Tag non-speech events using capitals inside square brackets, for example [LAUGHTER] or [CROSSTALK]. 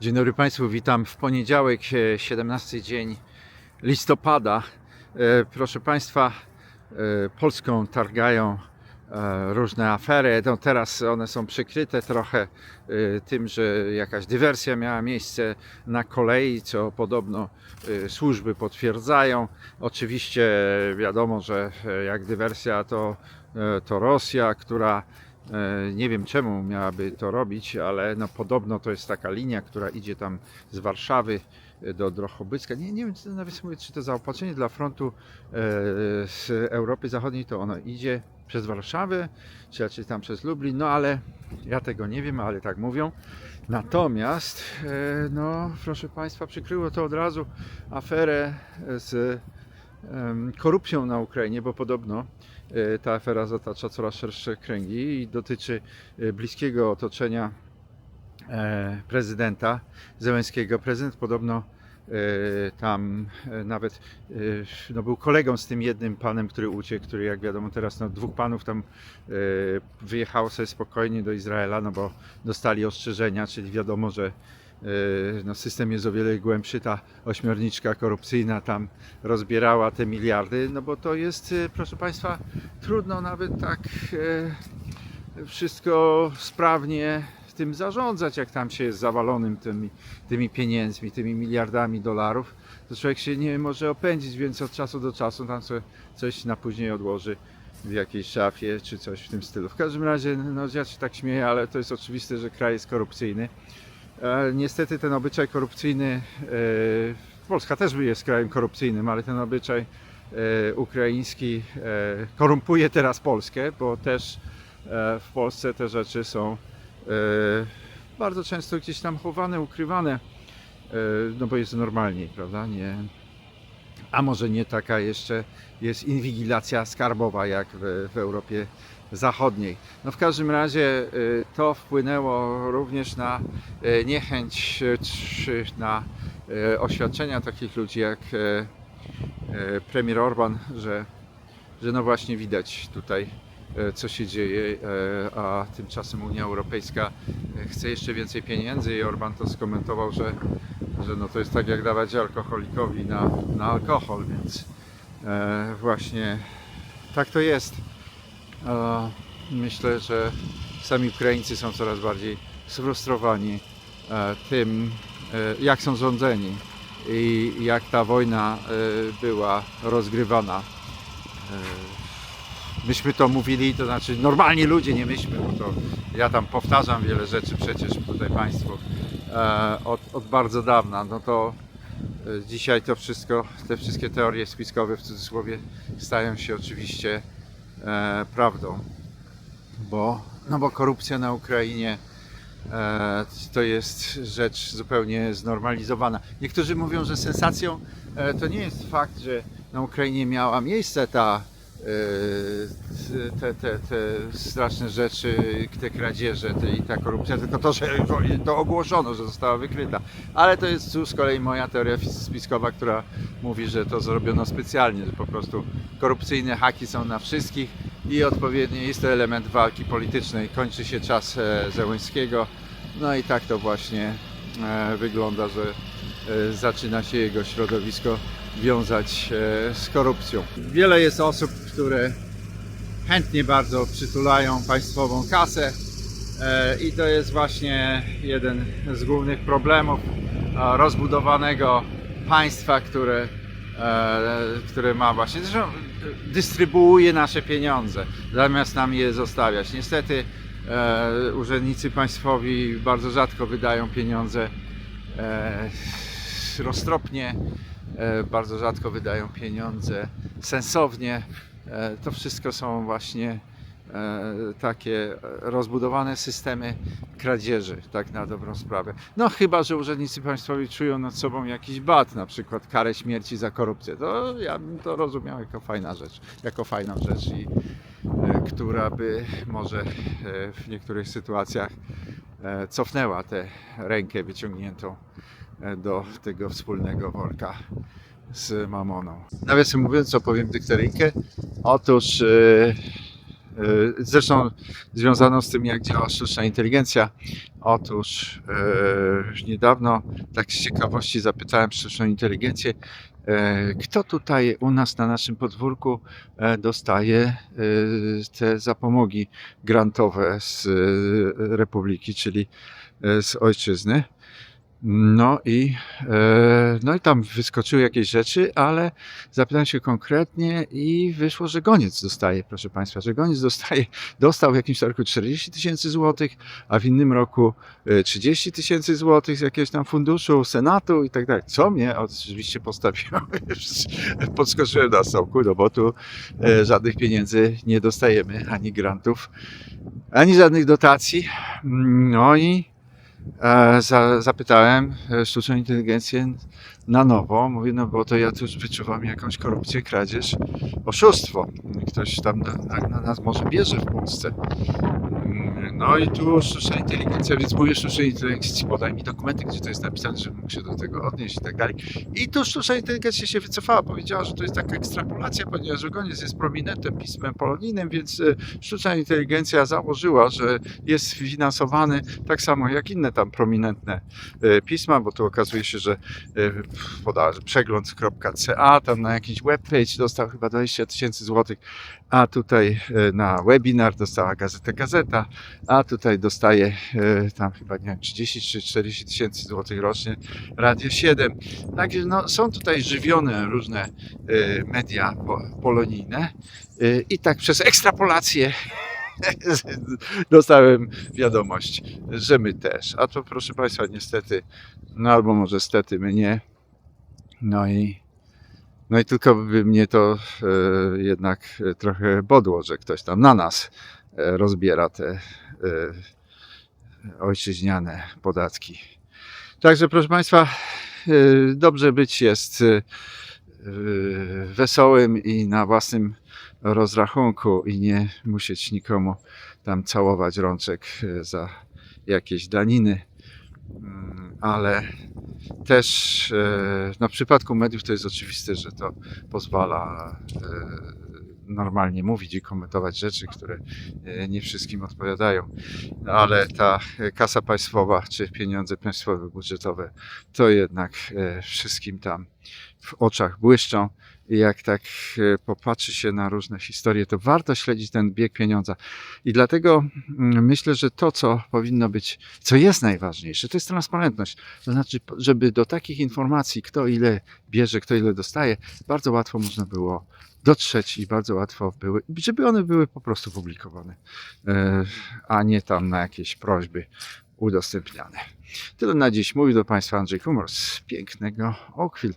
Dzień dobry Państwu, witam w poniedziałek, e, 17 dzień listopada. E, Proszę Państwa, e, Polską targają e, różne afery. No teraz one są przykryte trochę e, tym, że jakaś dywersja miała miejsce na kolei, co podobno e, służby potwierdzają. Oczywiście wiadomo, że e, jak dywersja to, e, to Rosja, która E, Nie wiem czemu miałaby to robić, ale no podobno to jest taka linia, która idzie tam z Warszawy e, do Drochobycka. Nie, nie wiem nawet mówię, czy to zaopatrzenie dla frontu e, z Europy Zachodniej to ono idzie przez Warszawę, czy raczej tam przez Lublin, no ale ja tego nie wiem, ale tak mówią. Natomiast, e, no proszę Państwa, przykryło to od razu aferę z korupcją na Ukrainie, bo podobno e, ta afera zatacza coraz szersze kręgi i dotyczy e, bliskiego otoczenia e, prezydenta Zełenskiego. Prezydent podobno e, tam e, nawet no, był kolegą z tym jednym panem, który uciekł, który jak wiadomo teraz no, dwóch panów tam wyjechało sobie spokojnie do Izraela, no bo dostali ostrzeżenia, czyli wiadomo, że no, system jest o wiele głębszy, ta ośmiorniczka korupcyjna tam rozbierała te miliardy, no bo to jest, e, proszę Państwa, trudno nawet tak e, wszystko sprawnie tym zarządzać, jak tam się jest zawalonym tymi, tymi pieniędzmi, tymi miliardami dolarów, to człowiek się nie może opędzić, więc od czasu do czasu tam sobie coś na później odłoży w jakiejś szafie czy coś w tym stylu. W każdym razie, no ja się tak śmieję, ale to jest oczywiste, że kraj jest korupcyjny. Niestety ten obyczaj korupcyjny, e, Polska też jest krajem korupcyjnym, ale ten obyczaj e, ukraiński e, korumpuje teraz Polskę, bo też w Polsce te rzeczy są bardzo często gdzieś tam chowane, ukrywane, no bo jest normalniej, prawda? Nie, a może nie taka jeszcze jest inwigilacja skarbowa jak w, w Europie Zachodniej. No w każdym razie y, to wpłynęło również na y, niechęć czy na y, oświadczenia takich ludzi jak premier Orban, że, że no właśnie widać tutaj co się dzieje, a tymczasem Unia Europejska chce jeszcze więcej pieniędzy i Orban to skomentował, że, że no to jest tak jak dawać alkoholikowi na, na alkohol, więc właśnie tak to jest. Myślę, że sami Ukraińcy są coraz bardziej sfrustrowani e, tym, e, jak są rządzeni i jak ta wojna e, była rozgrywana. Myśmy to mówili, to znaczy normalni ludzie, nie myśmy, bo to ja tam powtarzam wiele rzeczy przecież tutaj Państwu od, od bardzo dawna. No to dzisiaj to wszystko, te wszystkie teorie spiskowe w cudzysłowie stają się oczywiście e, prawdą, bo, no bo korupcja na Ukrainie e, to jest rzecz zupełnie znormalizowana. Niektórzy mówią, że sensacją e, to nie jest fakt, że na Ukrainie miała miejsce ta te, te, te straszne rzeczy, te kradzieże te, i ta korupcja, tylko to, że to ogłoszono, że została wykryta. Ale to jest tu z kolei moja teoria spiskowa, która mówi, że to zrobiono specjalnie, że po prostu korupcyjne haki są na wszystkich i odpowiednio jest to element walki politycznej. Kończy się czas e, Zełęskiego, no i tak to właśnie e, wygląda, że e, zaczyna się jego środowisko wiązać z korupcją. Wiele jest osób, które chętnie bardzo przytulają państwową kasę e, i to jest właśnie jeden z głównych problemów e, rozbudowanego państwa, które, e, które ma właśnie, zresztą dystrybuuje nasze pieniądze, zamiast nam je zostawiać. Niestety e, urzędnicy państwowi bardzo rzadko wydają pieniądze e, roztropnie, e, bardzo rzadko wydają pieniądze sensownie. E, To wszystko są właśnie e, takie rozbudowane systemy kradzieży, tak na dobrą sprawę. No chyba, że urzędnicy państwowi czują nad sobą jakiś bat, na przykład karę śmierci za korupcję. To ja bym to rozumiał jako fajna rzecz, jako fajną rzecz i e, która by może w niektórych sytuacjach cofnęła tę rękę wyciągniętą do tego wspólnego worka z mamoną. Nawiasem mówiąc, opowiem dykteryjkę. Otóż e, zresztą związaną z tym, jak działa sztuczna inteligencja. Otóż już niedawno, tak z ciekawości, zapytałem sztuczną inteligencję, kto tutaj u nas na naszym podwórku dostaje te zapomogi grantowe z Republiki, czyli z ojczyzny. No i, e, no i tam wyskoczyły jakieś rzeczy, ale zapytałem się konkretnie i wyszło, że goniec dostaje, proszę Państwa, że goniec dostaje, [LAUGHS] dostał w jakimś roku 40 tysięcy złotych, a w innym roku e, 30 tysięcy złotych z jakiegoś tam funduszu, senatu i tak dalej. Co mnie oczywiście postawiło, [LAUGHS] podskoczyłem na stołku, no bo tu e, żadnych pieniędzy nie dostajemy, ani grantów, ani żadnych dotacji. No i e, za, zapytałem e, sztuczną inteligencję na nowo. Mówię, no bo to ja tu wyczuwam jakąś korupcję, kradzież, oszustwo. Ktoś tam na, na, na nas może bierze w Polsce. No i tu sztuczna inteligencja, więc mówię sztucznej inteligencji, podaj mi dokumenty, gdzie to jest napisane, żebym mógł się do tego odnieść i tak dalej. I tu sztuczna inteligencja się wycofała, powiedziała, że to jest taka ekstrapolacja, ponieważ Ogoniec jest prominentem, pismem polonijnym, więc e, sztuczna inteligencja założyła, że jest finansowany tak samo jak inne tam prominentne e, pisma, bo tu okazuje się, że e, podała, że przegląd.ca, tam na jakiś webpage dostał chyba 20 tysięcy złotych, a tutaj e, na webinar dostała gazetę Gazeta, a tutaj dostaje e, tam chyba nie wiem, 30 czy 40 tysięcy złotych rocznie Radio 7. Także no, są tutaj żywione różne e, media po, polonijne i tak przez ekstrapolację [LAUGHS] dostałem wiadomość, że my też. A to proszę Państwa, niestety, no albo może stety my nie. No i, no i tylko by mnie to e, jednak e, trochę bodło, że ktoś tam na nas e, rozbiera te ojczyźniane podatki. Także proszę Państwa, dobrze być jest wesołym i na własnym rozrachunku i nie musieć nikomu tam całować rączek za jakieś daniny. Mm, Ale też e, w przypadku mediów to jest oczywiste, że to pozwala e, normalnie mówić i komentować rzeczy, które e, nie wszystkim odpowiadają. No, Ale ta e, kasa państwowa czy pieniądze państwowe, budżetowe to jednak e, wszystkim tam w oczach błyszczą. I jak tak popatrzy się na różne historie, to warto śledzić ten bieg pieniądza. I dlatego mm, myślę, że to, co powinno być, co jest najważniejsze, to jest transparentność. To znaczy, żeby do takich informacji, kto ile bierze, kto ile dostaje, bardzo łatwo można było dotrzeć i bardzo łatwo były, żeby one były po prostu publikowane, e, a nie tam na jakieś prośby udostępniane. Tyle na dziś. Mówił do Państwa Andrzej Humor z pięknego Oakville.